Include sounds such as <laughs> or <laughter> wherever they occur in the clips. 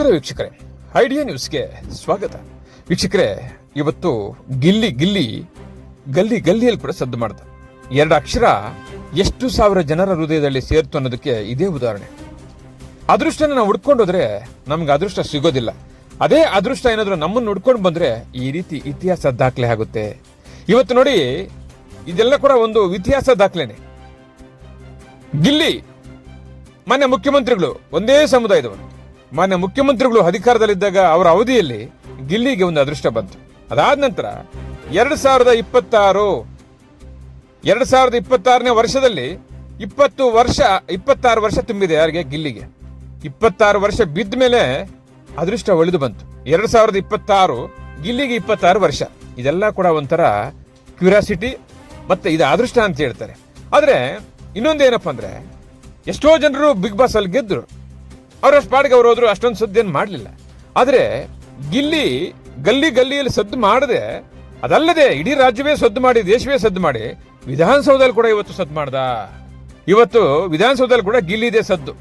ನಮಸ್ಕಾರ ವೀಕ್ಷಕರೇ, ಐಡಿಯಾ ನ್ಯೂಸ್ಗೆ ಸ್ವಾಗತ. ವೀಕ್ಷಕರೇ, ಇವತ್ತು ಗಿಲ್ಲಿ ಗಿಲ್ಲಿ, ಗಲ್ಲಿ, ಗಲ್ಲಿಯಲ್ಲಿ ಕೂಡ ಸದ್ದು ಮಾಡ್ದ. ಎರಡು ಅಕ್ಷರ ಎಷ್ಟು ಸಾವಿರ ಜನರ ಹೃದಯದಲ್ಲಿ ಸೇರ್ತು ಅನ್ನೋದಕ್ಕೆ ಇದೇ ಉದಾಹರಣೆ. ಅದೃಷ್ಟನ ನಾವು ಹುಡ್ಕೊಂಡು ಹೋದ್ರೆ ನಮ್ಗೆ ಅದೃಷ್ಟ ಸಿಗೋದಿಲ್ಲ. ಅದೇ ಅದೃಷ್ಟ ಏನಾದ್ರು ನಮ್ಮನ್ನು ಹುಡ್ಕೊಂಡು ಬಂದ್ರೆ ಈ ರೀತಿ ಇತಿಹಾಸ ದಾಖಲೆ ಆಗುತ್ತೆ. ಇವತ್ತು ನೋಡಿ, ಇದೆಲ್ಲ ಕೂಡ ಒಂದು ಇತಿಹಾಸ ದಾಖಲೆನೆ. ಗಿಲ್ಲಿ, ಮಾನ್ಯ ಮುಖ್ಯಮಂತ್ರಿಗಳು, ಒಂದೇ ಸಮುದಾಯದವರು. ಮಾನ್ಯ ಮುಖ್ಯಮಂತ್ರಿಗಳು ಅಧಿಕಾರದಲ್ಲಿದ್ದಾಗ ಅವರ ಅವಧಿಯಲ್ಲಿ ಗಿಲ್ಲಿಗೆ ಒಂದು ಅದೃಷ್ಟ ಬಂತು. ಅದಾದ ನಂತರ ಎರಡು ಸಾವಿರದ ಇಪ್ಪತ್ತಾರು, ಎರಡು ಸಾವಿರದ ಇಪ್ಪತ್ತಾರನೇ ವರ್ಷದಲ್ಲಿ ಇಪ್ಪತ್ತು ವರ್ಷ, ಇಪ್ಪತ್ತಾರು ವರ್ಷ ತುಂಬಿದೆ ಯಾರಿಗೆ? ಗಿಲ್ಲಿಗೆ. ಇಪ್ಪತ್ತಾರು ವರ್ಷ ಬಿದ್ದ ಮೇಲೆ ಅದೃಷ್ಟ ಒಳಿದು ಬಂತು. ಎರಡು ಸಾವಿರದ ಇಪ್ಪತ್ತಾರು, ಗಿಲ್ಲಿಗೆ ಇಪ್ಪತ್ತಾರು ವರ್ಷ. ಇದೆಲ್ಲ ಕೂಡ ಒಂಥರ ಕ್ಯೂರಿಯಾಸಿಟಿ ಮತ್ತೆ ಇದು ಅದೃಷ್ಟ ಅಂತ ಹೇಳ್ತಾರೆ. ಆದ್ರೆ ಇನ್ನೊಂದೇನಪ್ಪ ಅಂದರೆ ಎಷ್ಟೋ ಜನರು ಬಿಗ್ ಬಾಸ್ ಅಲ್ಲಿ ಗೆದ್ರು ಅವರಷ್ಟು ಪಾಡಿಗೆ ಅವ್ರು ಹೋದ್ರು, ಅಷ್ಟೊಂದು ಸದ್ದೇನು ಮಾಡಲಿಲ್ಲ. ಆದರೆ ಗಿಲ್ಲಿ ಗಲ್ಲಿ ಗಲ್ಲಿಯಲ್ಲಿ ಸದ್ದು ಮಾಡದೆ, ಅದಲ್ಲದೆ ಇಡೀ ರಾಜ್ಯವೇ ಸದ್ದು ಮಾಡಿ, ದೇಶವೇ ಸದ್ದು ಮಾಡಿ, ವಿಧಾನಸೌಧದಲ್ಲಿ ಕೂಡ ಇವತ್ತು ಸದ್ದು ಮಾಡ್ದ. ಇವತ್ತು ವಿಧಾನಸೌಧದಲ್ಲಿ ಕೂಡ ಗಿಲ್ಲಿದೆ ಸದ್ದು.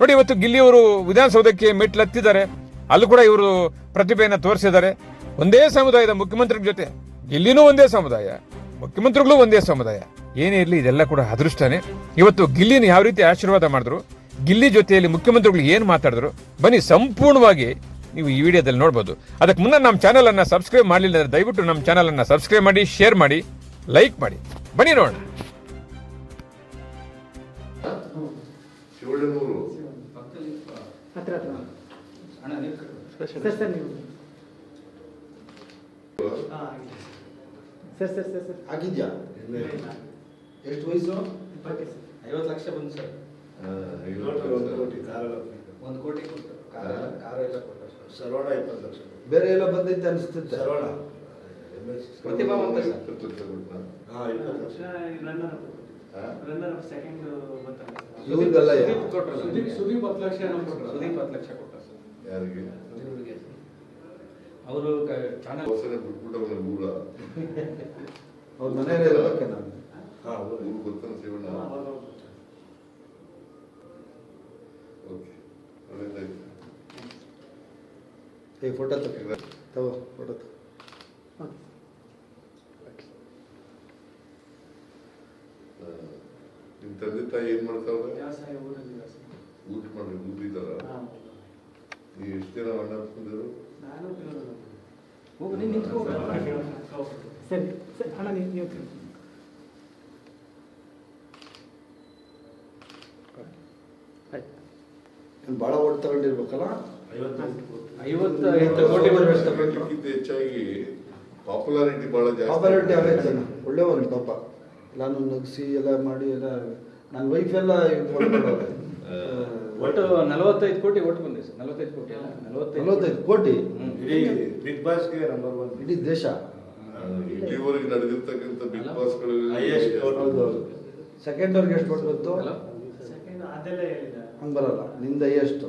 ನೋಡಿ, ಇವತ್ತು ಗಿಲ್ಲಿ ಅವರು ವಿಧಾನಸೌಧಕ್ಕೆ ಮೆಟ್ಲು ಹತ್ತಿದ್ದಾರೆ ಅಲ್ಲೂ ಕೂಡ ಇವರು ಪ್ರತಿಭೆಯನ್ನು ತೋರಿಸಿದ್ದಾರೆ. ಒಂದೇ ಸಮುದಾಯದ ಮುಖ್ಯಮಂತ್ರಿ ಜೊತೆ, ಗಿಲ್ಲಿನೂ ಒಂದೇ ಸಮುದಾಯ, ಮುಖ್ಯಮಂತ್ರಿಗಳು ಒಂದೇ ಸಮುದಾಯ. ಏನೇ ಇರಲಿ, ಇದೆಲ್ಲ ಕೂಡ ಅದೃಷ್ಟನೇ. ಇವತ್ತು ಗಿಲ್ಲಿನ ಯಾವ ರೀತಿ ಆಶೀರ್ವಾದ ಮಾಡಿದ್ರು ಗಿಲ್ಲಿ ಜೊತೆಯಲ್ಲಿ ಮುಖ್ಯಮಂತ್ರಿಗಳು ಏನು ಮಾತಾಡಿದ್ರು? ಬನ್ನಿ ಸಂಪೂರ್ಣವಾಗಿ ನೀವು ಈ ವಿಡಿಯೋದಲ್ಲಿ ನೋಡ್ಬೋದು. ಅದಕ್ಕೆ ಮುನ್ನ ನಮ್ಮ ಚಾನಲನ್ನು ಅನ್ನ ಸಬ್ಸ್ಕ್ರೈಬ್ ಮಾಡಲಿಲ್ಲ ಅಂದರೆ ದಯವಿಟ್ಟು ನಮ್ಮ ಚಾನಲನ್ನು ಅನ್ನ ಸಬ್ಸ್ಕ್ರೈಬ್ ಮಾಡಿ ಶೇರ್ ಮಾಡಿ ಲೈಕ್ ಮಾಡಿ. ಬನ್ನಿ ನೋಡೋಣ. ಶಿವಣ್ಣನೂರು ಹತ್ರ ಹತ್ರ ಸರ್ ಸರ್ ನೀವು ಹಾಂ ಸರ್ ಸರ್. ಸರ್ ಸರ್ ಆಗಿದ್ಯಾ ಎಷ್ಟು ವಯಸ್ಸು? ಐವತ್ತು ಲಕ್ಷ ಬಂದು ಸರ್. ಒಂದು. ಕೋಟಿ ಕಾರೆಲ್ಲ ಒಂದು ಕೋಟಿ ಕೊಟ್ಟು ಕಾರ ಕಾರ ಎಲ್ಲ ಕೊಟ್ಟರು ಸರ್. ಸರ್ವಣ ಇಪ್ಪತ್ತು ಲಕ್ಷ ಬೇರೆ ಎಲ್ಲ ಬಂದೈತೆ ಅನಿಸ್ತಿತ್ತು ಸರೋಣ. ಪ್ರತಿಭಾವಂತ? ಹಾಂ ಇಪ್ಪತ್ತು ಲಕ್ಷ. ರನ್ನರ್? ಸೆಕೆಂಡ್ ಇವ್ರಿಗೆಲ್ಲ ಸುದೀಪ್. ಸುದೀಪ್ ಹತ್ತು ಲಕ್ಷ ಏನೋ ಕೊಟ್ಟರು ಸುದೀಪ್ ಹತ್ತು ಲಕ್ಷ ಕೊಟ್ಟ ಸರ್. ಯಾರಿಗೆ? ಅವರು ಚಾನಲ್ ಬಿಟ್ಬಿಟ್ಟು ಬಿಟ್ಬಿಟ್ಟವನ ಊರ. <laughs> ಅವ್ರ ಮನೆಯಲ್ಲೇ ಇರ್ಬೇಕೆ ನಾನು. ಹಾಂ ಊರು ಗೊತ್ತಾನ ಶಿವಣ್ಣ ಏ ಫೋಟೋ ತಗೋ ತಗೋ ಫೋಟೋ ತಗೋ. ಆ, ನಿಮ್ ತಂದೆ ತಾಯಿ ಏನ್ ಮಾಡ್ತಾವ್ರೆ? ಊಟ ಮಾಡಿ ಊದಿದಾರ ಹಾಂ ನೀವು ಎಷ್ಟು ಜನ ಅಣ್ಣ ಹೋಗು ನಿಂತ್ಕೋ. ಸರಿ ಸರಿ ಅಣ್ಣ ನೀವು ನೀವು ತಿರ್ಗಿ. ಆಯ್ತು ಭಾಳ ಓಟ್ ತಗೊಂಡಿರ್ಬೇಕಲ್ಲ? ಐವತ್ತು ಐವತ್ತು ಕೋಟಿ ಹೆಚ್ಚಾಗಿ ಪಾಪ್ಯುಲಾರಿಟಿ ಬಹಳ ಪಾಪ್ಯುಲಾರಿಟಿ ಜಾಸ್ತಿ ಒಳ್ಳೆ ಒಂದು ಪಾಪ. ನಾನು ನಗಿಸಿ ಎಲ್ಲ ಮಾಡಿ ಎಲ್ಲ ನನ್ನ ವೈಫ್ ಎಲ್ಲ <laughs> ಒಟ್ಟು ನಲವತ್ತೈದು ಕೋಟಿ ಒಟ್ಟು ಬಂದಿದೆ ಸರ್. ನಲವತ್ತೈದು ಕೋಟಿ ಅಲ್ಲ ನಲವತ್ತೈದು ನಲವತ್ತೈದು ಕೋಟಿ. ಇಡೀ ಬಿಗ್ ಬಾಸ್ಗೆ ನಂಬರ್ ಒನ್ ಇಡೀ ದೇಶ? ಇಲ್ಲಿವರೆಗೆ ನಡೆದಿರ್ತಕ್ಕಂಥ ಬಿಗ್ ಬಾಸ್ಗಳಲ್ಲಿ vote. ಹೌದು ಸೆಕೆಂಡ್ ಅವ್ರಿಗೆ ಎಷ್ಟು ಕೊಟ್ಟು ಬಂತು? ಹಂಗೆ ಬರಲ್ಲ. ನಿಂದ ಎಷ್ಟು